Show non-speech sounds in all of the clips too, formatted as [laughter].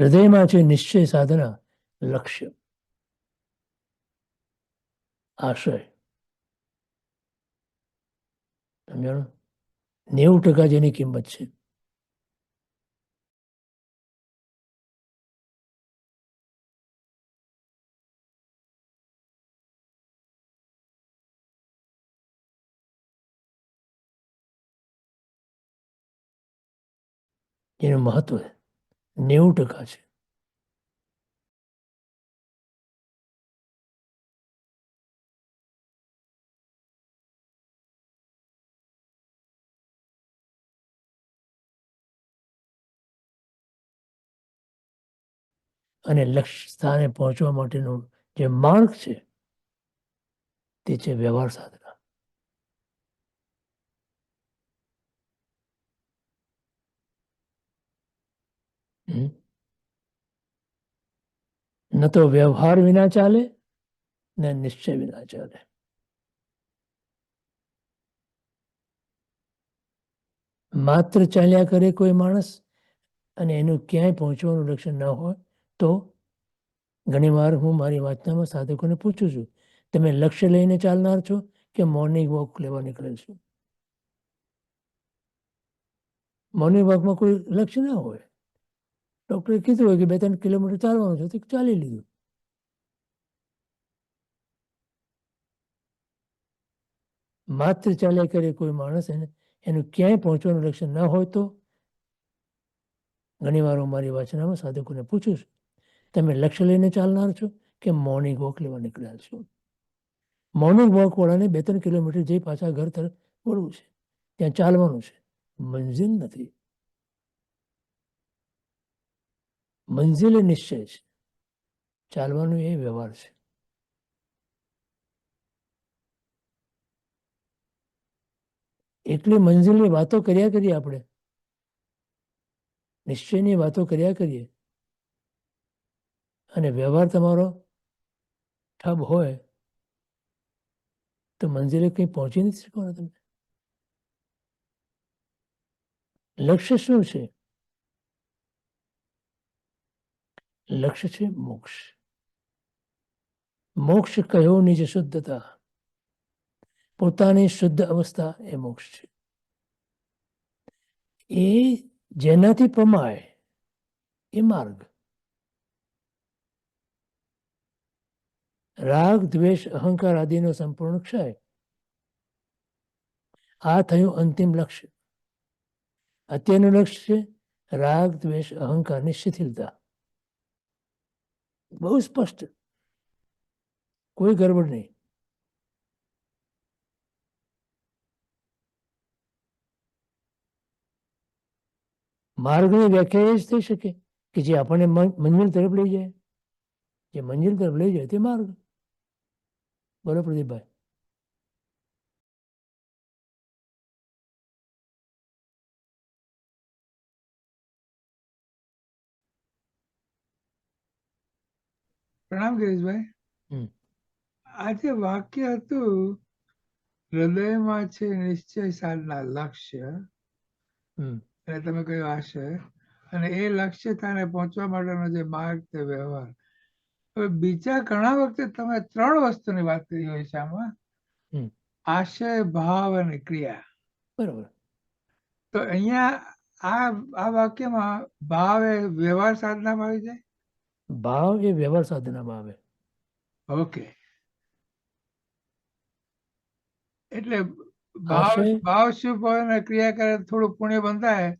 હૃદયમાં છે નિશ્ચય સાધના લક્ષ્ય આશય. સમજાણું? નેવું ટકા જેની કિંમત છે. જેનું મહત્વ નેવું ટકા છે. અને લક્ષ્ય સ્થાને પહોંચવા માટેનો જે માર્ગ છે, તે છે વ્યવહાર સાધના હમ. ન તો વ્યવહાર વિના ચાલે ને નિશ્ચય વિના ચાલે. માત્ર ચાલ્યા કરે કોઈ માણસ અને એનું ક્યાંય પહોંચવાનું લક્ષ્ય ન હોય તો ઘણીવાર હું મારી વાંચનામાં સાધકોને પૂછું છું, તમે લક્ષ્ય લઈને ચાલનાર છો કે મોર્નિંગ વોક લેવા નીકળેલ છો? મોર્નિંગ વોકમાં કોઈ લક્ષ્ય ના હોય. ડૉક્ટરે કીધું હોય કે બે ત્રણ કિલોમીટર ચાલવાનું છે તો ચાલી લીધું. માત્ર ચાલ્યા કરે કોઈ માણસ એને, એનું ક્યાંય પહોંચવાનું લક્ષ્ય ન હોય તો ઘણીવાર હું મારી વાચનામાં સાધકોને પૂછું છું, તમે લક્ષ્ય લઈને ચાલનાર છો કે મોર્નિંગ વોક લેવા નીકળ્યા છો? મોર્નિંગ વોક વાળાને બે ત્રણ કિલોમીટર જઈ પાછા ઘર તરફ વળવું છે. ત્યાં ચાલવાનું છે. મંજિલ નથી. મંજિલ નિશ્ચય છે. ચાલવાનું એ વ્યવહાર છે. એટલી મંજિલની વાતો કર્યા કરીએ આપણે? નિશ્ચયની વાતો કર્યા કરીએ? અને વ્યવહાર તમારો ઠપ હોય, તો મંજિલે કંઈ પહોંચી નથી શકવાના તમે? લક્ષ્ય શું છે? લક્ષ્ય છે મોક્ષ. મોક્ષ કયો નિજ શુદ્ધતા. પોતાની શુદ્ધ અવસ્થા એ મોક્ષ છે. એ જેનાથી પમાય એ માર્ગ. રાગ, દ્વેષ, અહંકાર આદિનો સંપૂર્ણ ક્ષય. આ થયું અંતિમ લક્ષ્ય. અત્યારનું લક્ષ્ય છે રાગ, દ્વેષ અહંકારની શિથિલતા. બહુ સ્પષ્ટ. કોઈ ગરબડ નહીં. માર્ગની વ્યાખ્યા જ થઈ શકે કે જે આપણને મંજિલ તરફ લઈ જાય. જે મંજિલ તરફ લઈ જાય તે માર્ગ. બોલો પ્રદીપભાઈ. પ્રણામ ગિરીશભાઈ. આ જે વાક્ય હતું હૃદયમાં છે નિશ્ચય સાધના લક્ષ્ય. અને તમે કહ્યું આશય અને એ લક્ષ્ય તાને પહોંચવા માટેનો જે માર્ગ તે વ્યવહાર. હવે બીજા ઘણા વખતે તમે ત્રણ વસ્તુની વાત કરી હોય છે આમાં. આશય ભાવ અને ક્રિયા. બરોબર. તો અહીંયા આ આ વાક્યમાં ભાવ એ વ્યવહાર સાધનામાં આવી જાય? ભાવ એ વ્યવહાર સાધનામાં આવે. ઓકે. એટલે ભાવ ભાવ શુભ હોય અને ક્રિયા કરે થોડું પુણ્ય બંધાય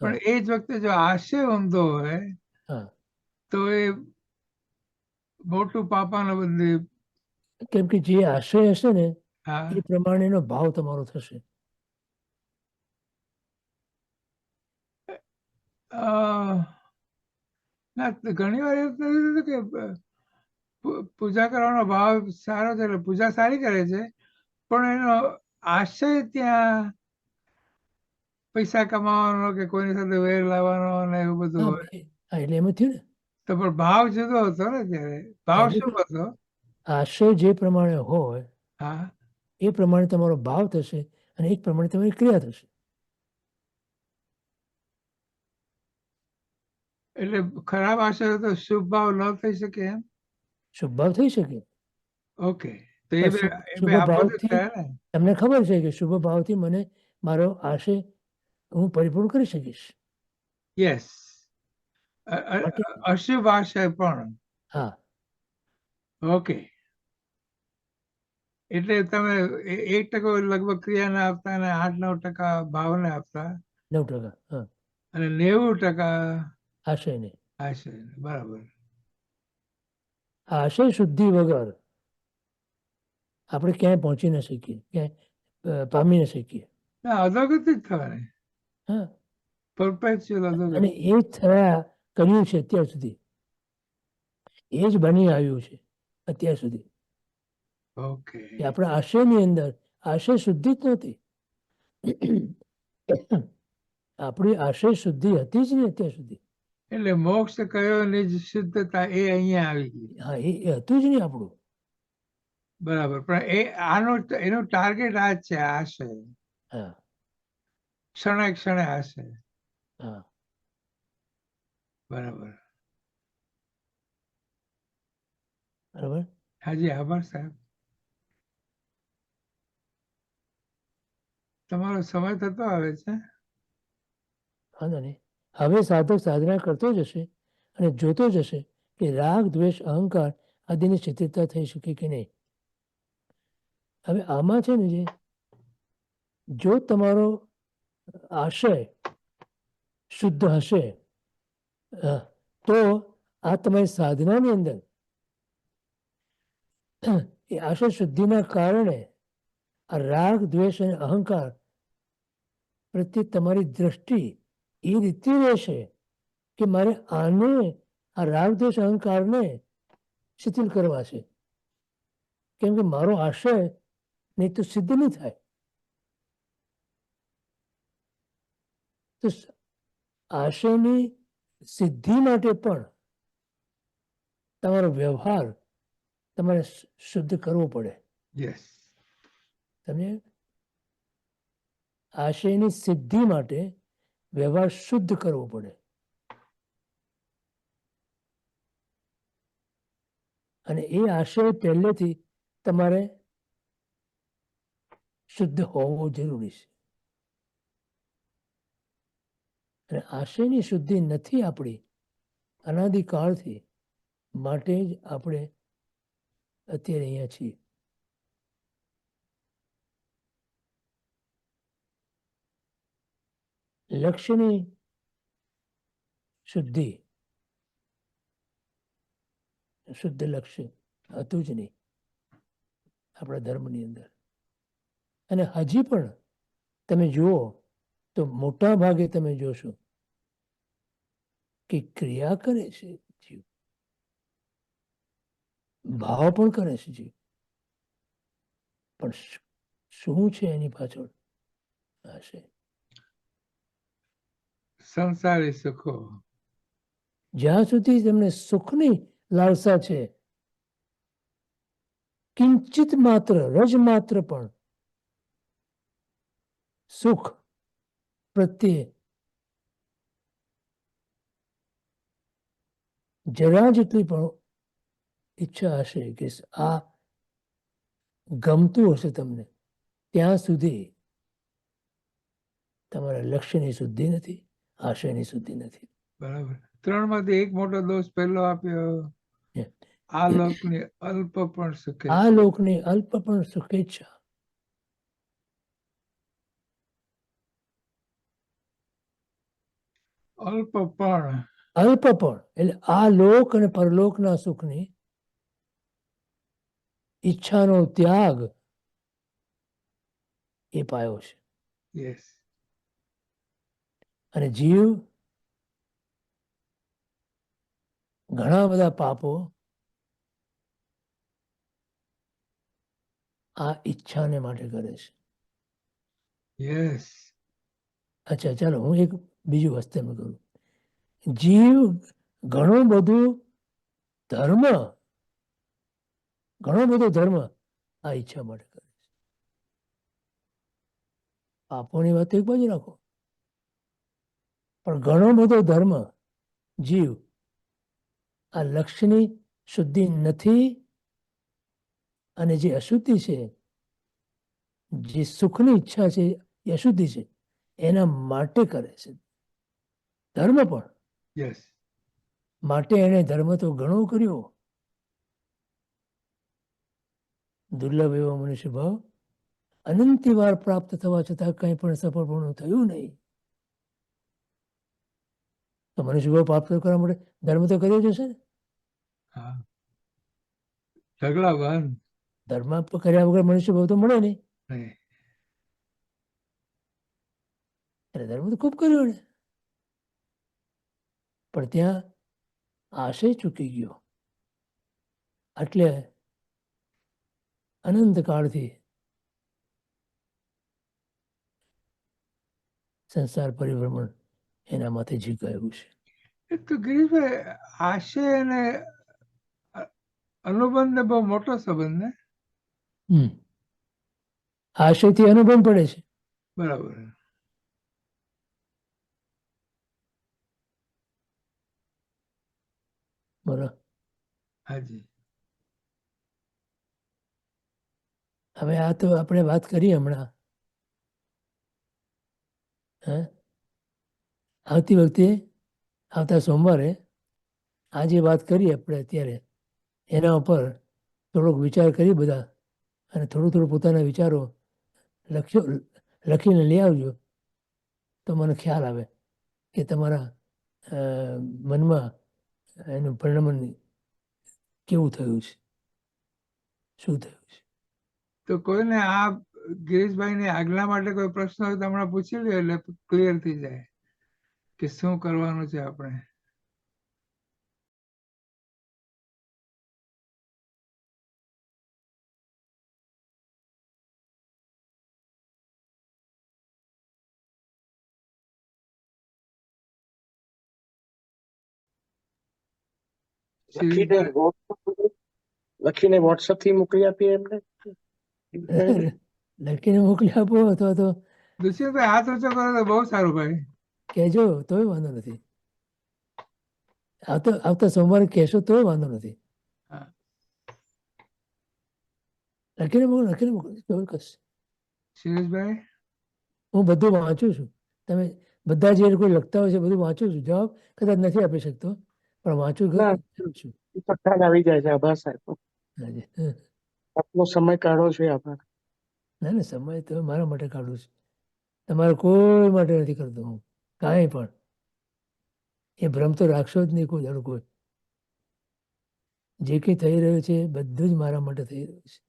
પણ એ જ વખતે જો આશય ઊંધો હોય તો એ મોટું પાપાનો બદલી કેમ કે જે આશય હશે ને એ પ્રમાણેનો ભાવ તમારો થશે. અ, ના ઘણી વાર એવું થયું કે પૂજા કરવાનો ભાવ સારો છે એટલે પૂજા સારી કરે છે પણ એનો આશય ત્યાં પૈસા કમાવાનો કે કોઈની સાથે વેર લાવવાનો અને એવું બધું હોય. એટલે એમ થયું ને? તો પણ ભાવ જુદો હતો ને ત્યારે. ભાવ શું હતો? આશય જે પ્રમાણે હોય હા. એ પ્રમાણે તમારો ભાવ થશે અને એ પ્રમાણે તમારી ક્રિયા થશે. એટલે ખરાબ આશય તો શુભ ભાવ ન થઈ શકે એમ? શુભ ભાવ થઈ શકે. ઓકે. તો એ શુભ- ભાવથી ભાવથી- તમને ખબર છે કે શુભ ભાવથી મને મારો આશય હું પરિપૂર્ણ કરી શકીશ. યસ અશુભ આશય પણ. હા. ઓકે. એટલે તમે એક ટકો લગભગ ક્રિયાને આપતા અને આઠ નવ ટકા ભાવને આપતા. નવ ટકા અને નેવું ટકા આશયને આશય બરાબર. આશય શુદ્ધિ વગર આપણે ક્યાંય પહોંચી ન શકીએ ક્યાંય પામી ન શકીએ. અધોગતિ જ થવાની. હા. પરપેચ્યુઅલ અને એ થયા કર્યું છે અત્યાર સુધી. એ જ બની આવ્યું છે અત્યાર સુધી. ઓકે. આપણા આશયની અંદર આશય શુદ્ધિ જ નહોતી. આપણી આશય શુદ્ધિ હતી જ નહીં અત્યાર સુધી. એટલે મોક્ષ કયો નિજ શુદ્ધતા એ અહીંયા આવી ગઈ. હા એ હતું જ નહીં આપણું. બરાબર પણ એ આનો એનો ટાર્ગેટ આ જ છે આ છે હા. ક્ષણે ક્ષણે આ હા. બરાબર. બરાબર. હાજી આભાર સાહેબ. તમારો સમય થતો આવે છે. વાંધો નહીં. હવે સાધક સાધના કરતો જશે અને જોતો જશે કે રાગ, દ્વેષ, અહંકાર આદિની શિથિલતા થઈ શકે કે નહીં. હવે આમાં છે ને જે, જો તમારો આશય શુદ્ધ હશે તો આ તમારી સાધનાની અંદર એ આશય શુદ્ધિના કારણે આ રાગ, દ્વેષ અને અહંકાર પ્રત્યે તમારી દ્રષ્ટિ એ રીતે રહેશે કે મારે આને આ રાગદેશ અહંકારને શિથિલ કરવા છે. કેમ કે મારો આશય નહીં તો સિદ્ધ નહીં થાય. તો આશયની સિદ્ધિ માટે પણ તમારો વ્યવહાર તમારે શુદ્ધ કરવો પડે. તમે આશયની સિદ્ધિ માટે વ્યવહાર શુદ્ધ કરવો પડે. અને એ આશય પહેલેથી તમારે શુદ્ધ હોવો જરૂરી છે. અને આશયની શુદ્ધિ નથી આપણી, અનાદિકાળથી માટે જ આપણે અત્યારે અહીંયા છીએ. લક્ષ્યની શુદ્ધિ. શુદ્ધ લક્ષ્ય હતું જ નહીં આપણા ધર્મની અંદર. અને હજી પણ તમે જુઓ તો મોટા ભાગે તમે જોશો કે ક્રિયા કરે છે જીવ. ભાવ પણ કરે છે જીવ. પણ શું- છે એની પાછળ? હશે સંસારી સુખો. જ્યાં સુધી તમને સુખની લાલસા છે, કિંચિત માત્ર, રજ માત્ર પણ સુખ પ્રત્યે જરા જેટલી પણ ઈચ્છા હશે કે આ ગમતું હશે તમને, ત્યાં સુધી તમારા લક્ષ્યની શુદ્ધિ નથી. આશયની શુદ્ધિ નથી. બરાબર. ત્રણમાંથી એક મોટો દોષ પહેલો આપ્યો. આ લોકની અલ્પ પણ સુખે આ લોકની અલ્પ પણ સુખેચ્છા અલ્પ પણ. અલ્પ પણ. એટલે આ લોક અને પરલોકના સુખની ઈચ્છાનો ત્યાગ એ પાયો છે. યસ અને જીવ ઘણા બધા પાપો આ ઈચ્છાને માટે કરે છે. યસ અચ્છા ચાલો હું એક બીજું વસ્તુ એમ કરું. જીવ ઘણું બધું ધર્મ ઘણો બધો ધર્મ આ ઈચ્છા માટે કરે છે. પાપોની વાત એક બાજુ રાખો. પણ ઘણો બધો ધર્મ જીવ આ લક્ષ્યની શુદ્ધિ નથી અને જે અશુદ્ધિ છે જે સુખની ઈચ્છા છે એ અશુદ્ધિ છે એના માટે કરે છે. ધર્મ પણ માટે એને ધર્મ તો ઘણો કર્યો. દુર્લભ એવો મનુષ્ય ભાવ અનંતી વાર પ્રાપ્ત થવા છતાં કંઈ પણ સફળપણું થયું નહીં. તો મનુષ્ય ભાવ પ્રાપ્ત કરવા માટે ધર્મ તો કર્યો જ ને. ધર્મ કર્યા વગર મનુષ્ય ભાવ તો મળે નહીં. નહીં એટલે ધર્મ તો ખૂબ કર્યો ને પણ ત્યાં આશય ચૂકી ગયો. એટલે અનંત કાળથી સંસાર પરિભ્રમણ એના માથે ઝીકાયું છે. તો ગિરીશભાઈ આશય અને અનુબંધ ને બહુ મોટો સંબંધ ને? હમ. આશયથી અનુબંધ પડે છે. બરાબર. હાજી. હવે આ તો આપણે વાત કરી હમણાં. હે? આવતી વખતે, આવતા સોમવારે આ જે વાત કરી આપણે અત્યારે, એના ઉપર થોડોક વિચાર કરી બધા, અને થોડું થોડું પોતાના વિચારો લખ્યો, લખીને લઈ આવજો, તો મને ખ્યાલ આવે કે તમારા મનમાં એનું પરિણમન કેવું થયું છે? શું થયું છે? તો કોઈને આ ગિરીશભાઈને આગલા માટે કોઈ પ્રશ્ન હોય તો હમણાં પૂછી લ્યો એટલે ક્લિયર થઈ જાય. કે શું કરવાનું છે આપણે? લખીને વોટ્સઅપથી મોકલી આપીએ એમને? લખીને મોકલી આપો અથવા તો દુષ્યંત હાથ ઊંચો કરો તો બહુ સારું ભાઈ. કહેજો તોય વાંધો નથી. આવતા આવતા સોમવારે કહેશો તોય વાંધો નથી. લખીને મોકલો લખીને મોકલો કશ સુરેશભાઈ હું બધું વાંચું છું. તમે બધા જે લોકો લખતા હોય છે બધું વાંચું છું. જવાબ કદાચ નથી આપી શકતો પણ વાંચું છું. આવી જાય છે આભાર સાહેબ. આપનો સમય કાઢો છે આભાર. ના ના સમય તો મારા માટે કાઢું છું. તમારે કોઈ માટે નથી કરતો હું. કાંઈ પણ. એ ભ્રમ તો રાખશો જ નહીં કોઈ દાડો જે કંઈ થઈ રહ્યું છે બધું જ મારા માટે થઈ રહ્યું છે.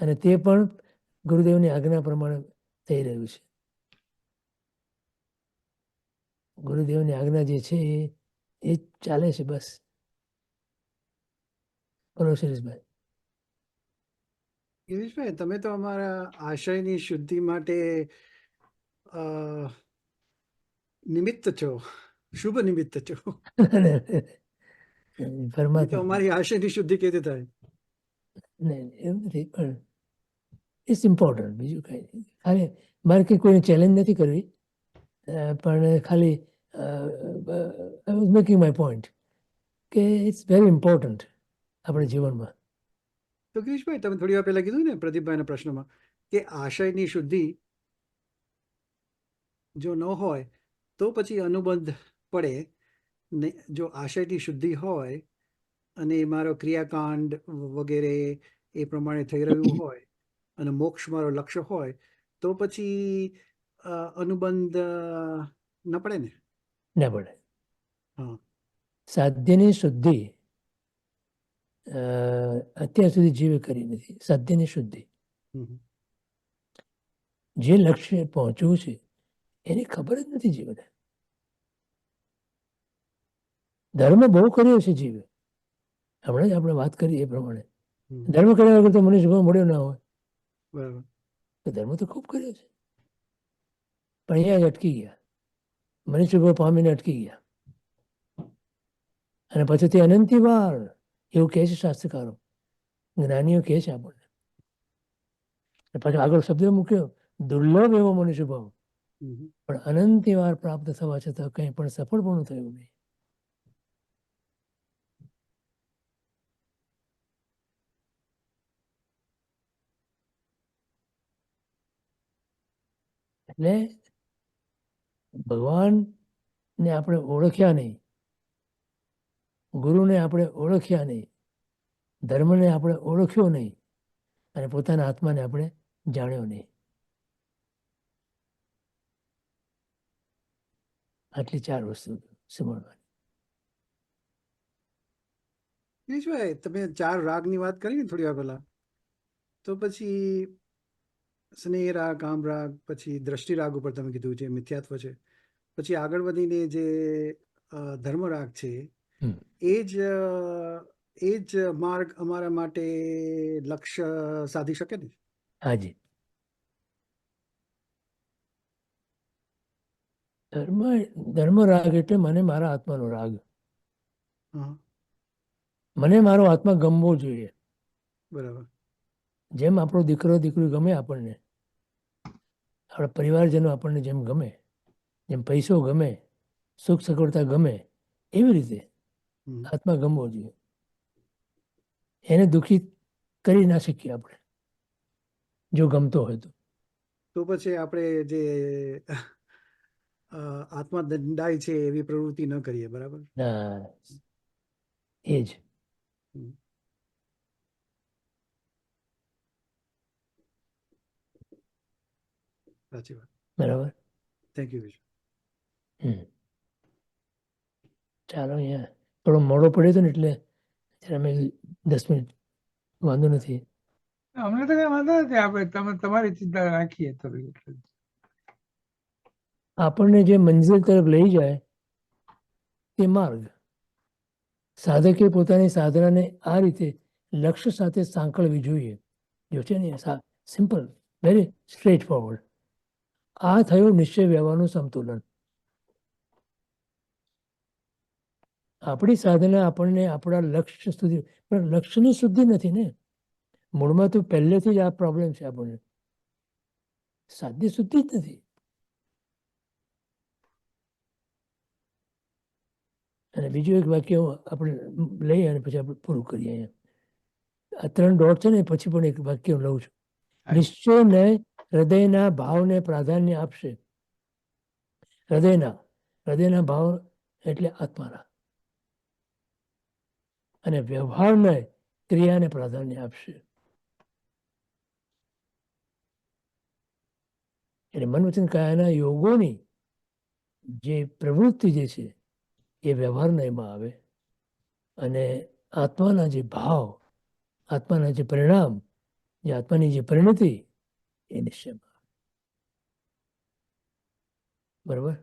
અને તે પણ ગુરુદેવની આજ્ઞા પ્રમાણે થઈ રહ્યું છે. ગુરુદેવની આજ્ઞા જે છે એ ચાલે છે બસ. બોલો શિરીષભાઈ. ગિરીશભાઈ, તમે તો અમારા આશયની શુદ્ધિ માટે નિમિત્ત છો શુભ નિમિત્ત છો [laughs] પરમાત્મા. અમારી આશયની શુદ્ધિ કેવી થાય? નહીં એવું નથી પણ ઇટ્સ ઇમ્પોર્ટન્ટ બીજું કંઈ નહીં. ખાલી મારે કંઈ કોઈને ચેલેન્જ નથી કરવી. પણ ખાલી I was making my point કે ઇટ્સ વેરી ઇમ્પોર્ટન્ટ આપણા જીવનમાં. તો ગિરીશભાઈ તમે થોડી વાર પહેલા કીધું ને પ્રદીપભાઈના પ્રશ્નમાં કે આશયની શુદ્ધિ જો ન હોય તો પછી અનુબંધ પડે ને જો આશયની શુદ્ધિ હોય અને મારો ક્રિયાકાંડ વગેરે એ પ્રમાણે થઈ રહ્યું [coughs] હોય અને મોક્ષ મારો લક્ષ્ય હોય તો પછી અનુબંધ ન પડે ને ના પડે હા. સાધ્યની શુદ્ધિ અત્યાર સુધી જીવે કરી નથી સાધ્યની શુદ્ધિ. જે લક્ષ્ય પહોંચવું છે એની ખબર જ નથી જીવને. ધર્મ બહુ કર્યો છે જીવે. હમણાં જ આપણે વાત કરી એ પ્રમાણે. ધર્મ કર્યા વગર તો મનુષ્ય ભાવ મળ્યો ના હોય. બરાબર. ધર્મ તો ખૂબ કર્યો છે. પણ અહીંયા જ અટકી ગયા. મનુષ્ય ભાવ પામીને અટકી ગયા. અને પછી તે અનંતી વાર એવું કહે છે શાસ્ત્રકારો. જ્ઞાનીઓ કહે છે આપણને. પાછો આગળ શબ્દ મૂક્યો દુર્લભ એવો મનુષ્ય ભાવ. પણ અનંતી વાર પ્રાપ્ત થવા છતાં કંઈ પણ સફળ પણ થયું નહીં. એટલે ભગવાનને આપણે ઓળખ્યા નહીં. ગુરુને આપણે ઓળખ્યા નહીં. ધર્મને આપણે ઓળખ્યો નહીં. અને પોતાના આત્માને આપણે જાણ્યો નહીં. આટલી ચાર વસ્તુ સમજવાની દિનેશભાઈ તમે ચાર રાગની વાત કરી ને થોડી વાર પહેલા તો પછી સ્નેહ રાગ કામ રાગ પછી દ્રષ્ટિ રાગ ઉપર તમે કીધું છે મિથ્યાત્વ છે પછી આગળ વધીને જે ધર્મ રાગ છે. એ જ એ જ માર્ગ અમારા માટે લક્ષ્ય સાધી શકે ને? હાજી ધર્મ ધર્મ રાગ એટલે મને મારા આત્માનો રાગ. મને મારો આત્મા ગમવો જોઈએ. બરાબર. જેમ આપણો દીકરો દીકરી ગમે આપણને. આપણા પરિવારજનો આપણને જેમ ગમે જેમ પૈસો ગમે સુખ સગવડતા ગમે એવી રીતે આત્મા ગમવો જોઈએ. એને દુઃખી કરી ના શકીએ આપણે જો ગમતો હોય તો. તો પછી આપણે જે આત્મા દંડાય છે એવી પ્રવૃત્તિ ન કરીએ બરાબર? એ જ સાચી વાત. બરાબર. Thank you hmm. ચાલો અહીંયા થોડો મોડો પડ્યો હતો ને એટલે અમે દસ મિનિટ વાંધો નથી. અમને તો કઈ વાંધો નથી આપણે તમે તમારી ચિંતા રાખીએ થોડી એટલે. આપણને જે મંજિલ તરફ લઈ જાય તે માર્ગ. સાધકે પોતાની સાધનાને આ રીતે લક્ષ્ય સાથે સાંકળવી જોઈએ. જો છે ને સિમ્પલ વેરી સ્ટ્રેટ ફોરવર્ડ આ થયું નિશ્ચય વ્યવહારનું સંતુલન. આપણી સાધના આપણને આપણા લક્ષ્ય સુધી, પણ લક્ષ્યની શુદ્ધિ નથી ને. મૂળમાં તો પહેલેથી જ આ પ્રોબ્લેમ છે આપણને. સાધ્ય શુદ્ધિ જ નથી. અને બીજું એક વાક્ય આપણે લઈએ અને પછી આપણે પૂરું કરીએ અહીંયા. આ ત્રણ ડોટ છે ને પછી પણ એક વાક્ય હું લઉં છું. નિશ્ચયને હૃદયના ભાવને પ્રાધાન્ય આપશે. હૃદયના હૃદયના ભાવ એટલે આત્માના. અને વ્યવહારને ક્રિયાને પ્રાધાન્ય આપશે. એટલે મન વચન કાયાના યોગોની જે પ્રવૃત્તિ જે છે એ વ્યવહારના એમાં આવે અને આત્માના જે ભાવ, આત્માના જે પરિણામ, જે આત્માની જે પરિણતિ એ નિશ્ચયમાં આવે. બરોબર